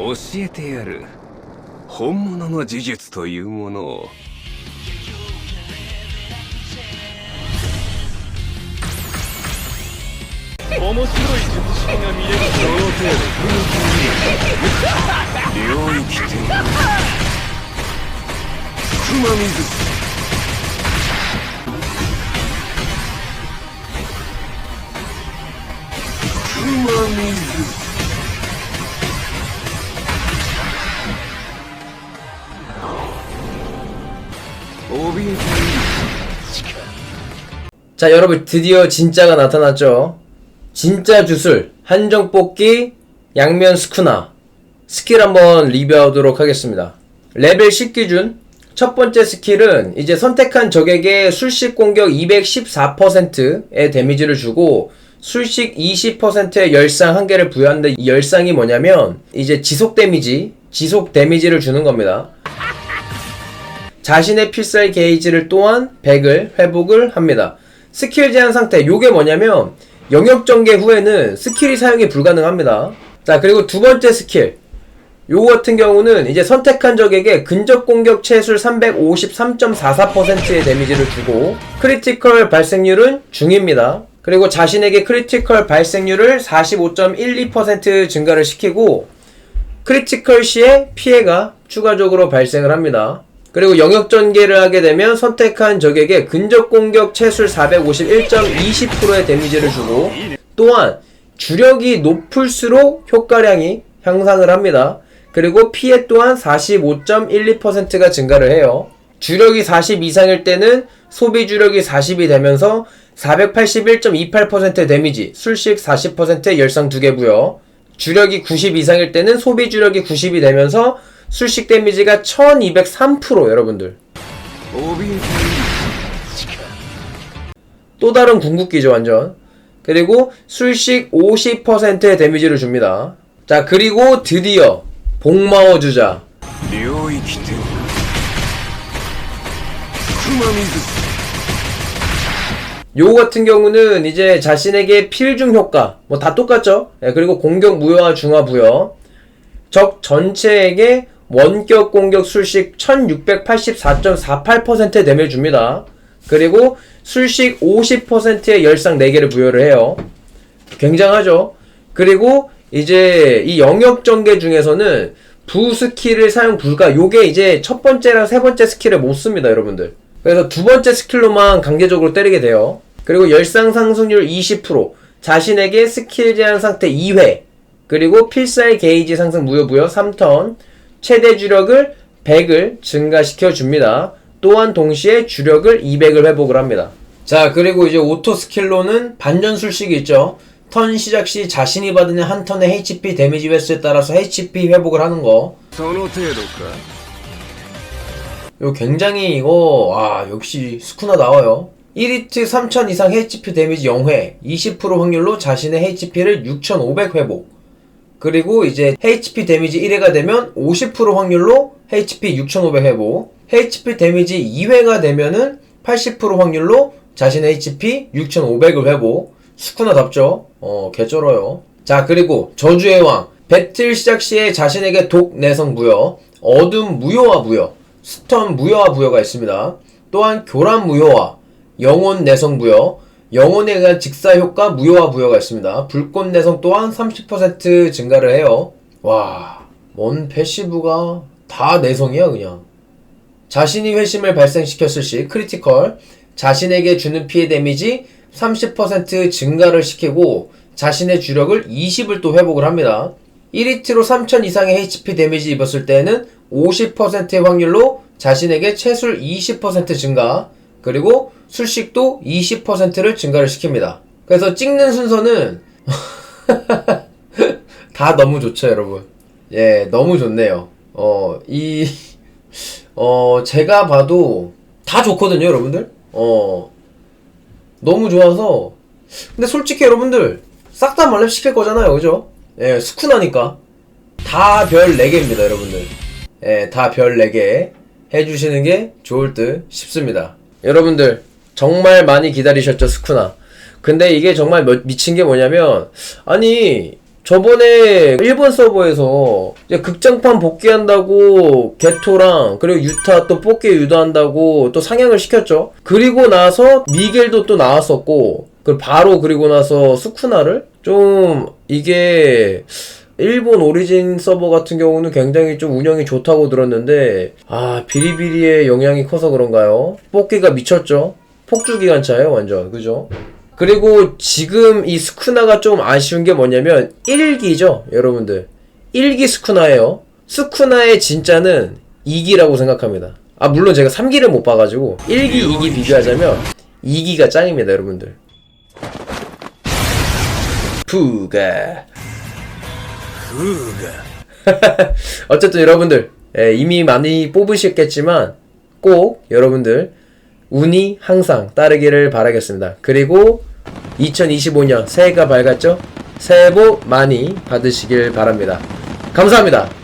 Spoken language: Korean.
教えてやる。本物の呪術というものを。面白い術式が見れるその程度領域展熊水。熊水 怯えている 자, 여러분 드디어 진짜가 나타났죠. 진짜 주술 한정 뽑기 양면 스쿠나 스킬 한번 리뷰하도록 하겠습니다. 레벨 10 기준 첫 번째 스킬은 이제 선택한 적에게 술식 공격 214%의 데미지를 주고 술식 20%의 열상 한 개를 부여하는데 이 열상이 뭐냐면 이제 지속 데미지, 지속 데미지를 주는 겁니다. 자신의 필살 게이지를 또한 100을 회복을 합니다. 스킬 제한 상태, 요게 뭐냐면 영역 전개 후에는 스킬이 사용이 불가능합니다. 자, 그리고 두 번째 스킬. 요거 같은 경우는 이제 선택한 적에게 근접 공격 체술 353.44%의 데미지를 주고 크리티컬 발생률은 중입니다. 그리고 자신에게 크리티컬 발생률을 45.12% 증가를 시키고 크리티컬 시에 피해가 추가적으로 발생을 합니다. 그리고 영역 전개를 하게 되면 선택한 적에게 근접 공격 체술 451.20%의 데미지를 주고 또한 주력이 높을수록 효과량이 향상을 합니다. 그리고 피해 또한 45.12%가 증가를 해요. 주력이 40 이상일 때는 소비 주력이 40이 되면서 481.28% 데미지, 술식 40%의 열상 2개 부여. 주력이 90 이상일 때는 소비 주력이 90이 되면서 술식 데미지가 1203% 여러분들. 또 다른 궁극기죠 완전. 그리고 술식 50%의 데미지를 줍니다. 자 그리고 드디어 복마호 주자. 요 같은 경우는 이제 자신에게 필중 효과. 뭐 다 똑같죠? 예, 그리고 공격 무효와 중화 부여 적 전체에게 원격 공격 술식 1684.48%의 데미를 줍니다. 그리고 술식 50%의 열상 4개를 부여를 해요. 굉장하죠. 그리고 이제 이 영역 전개 중에서는 부 스킬을 사용 불가. 요게 이제 첫 번째랑 세 번째 스킬을 못 씁니다, 여러분들. 그래서 두 번째 스킬로만 강제적으로 때리게 돼요. 그리고 열상 상승률 20%, 자신에게 스킬 제한 상태 2회, 그리고 필살 게이지 상승 무효 부여 3턴, 최대 주력을 100을 증가시켜 줍니다. 또한 동시에 주력을 200을 회복을 합니다. 자, 그리고 이제 오토 스킬로는 반전술식이 있죠. 턴 시작 시 자신이 받은 한 턴의 HP 데미지 횟수에 따라서 HP 회복을 하는 거. 요 굉장히 이거 아 역시 스쿠나 나와요. 1위트 3000 이상 HP 데미지 0회, 20% 확률로 자신의 HP를 6500 회복. 그리고 이제 HP 데미지 1회가 되면 50% 확률로 HP 6500 회복 HP 데미지 2회가 되면은 80% 확률로 자신의 HP 6500을 회복 스쿠나답죠? 어 개쩔어요. 자 그리고 저주의 왕. 배틀 시작 시에 자신에게 독 내성 부여 어둠 무효화 부여 스턴 무효화 부여가 있습니다. 또한 교란 무효화, 영혼 내성 부여, 영혼에 의한 직사 효과 무효화 부여가 있습니다. 불꽃 내성 또한 30% 증가를 해요. 와, 뭔 패시브가 다 내성이야 그냥. 자신이 회심을 발생시켰을 시 크리티컬, 자신에게 주는 피해 데미지 30% 증가를 시키고 자신의 주력을 20을 또 회복을 합니다. 1히트로 3000 이상의 HP 데미지 입었을 때는 50%의 확률로 자신에게 채술 20% 증가, 그리고 술식도 20%를 증가를 시킵니다. 그래서 찍는 순서는 다 너무 좋죠, 여러분. 예, 너무 좋네요. 어, 이, 어, 제가 봐도 다 좋거든요, 여러분들. 어, 너무 좋아서. 근데 솔직히 여러분들, 싹 다 말렙 시킬 거잖아요, 그죠? 예, 스쿠나니까. 다 별 4개입니다, 여러분들. 예, 다 별 4개 해주시는 게 좋을 듯 싶습니다. 여러분들, 정말 많이 기다리셨죠, 스쿠나. 근데 이게 정말 뭐- 미친 게 뭐냐면, 아니, 저번에 일본 서버에서 극장판 복귀한다고 게토랑 그리고 유타 또 뽑기 유도한다고 또 상향을 시켰죠. 그리고 나서 미겔도 또 나왔었고 그 바로 그리고 나서 수쿠나를 좀 이게 일본 오리진 서버 같은 경우는 굉장히 좀 운영이 좋다고 들었는데 아 비리비리의 영향이 커서 그런가요? 뽑기가 미쳤죠. 폭주 기관차예요 완전. 그죠? 그리고 지금 이 스쿠나가 좀 아쉬운 게 뭐냐면 1기죠 여러분들. 1기 스쿠나예요. 스쿠나의 진짜는 2기라고 생각합니다. 아 물론 제가 3기를 못 봐가지고 1기 2기 비교하자면 2기가 짱입니다 여러분들. 푸가. 어쨌든 여러분들 예, 이미 많이 뽑으셨겠지만 꼭 여러분들 운이 항상 따르기를 바라겠습니다. 그리고 2025년 새해가 밝았죠? 새해 복 많이 받으시길 바랍니다. 감사합니다.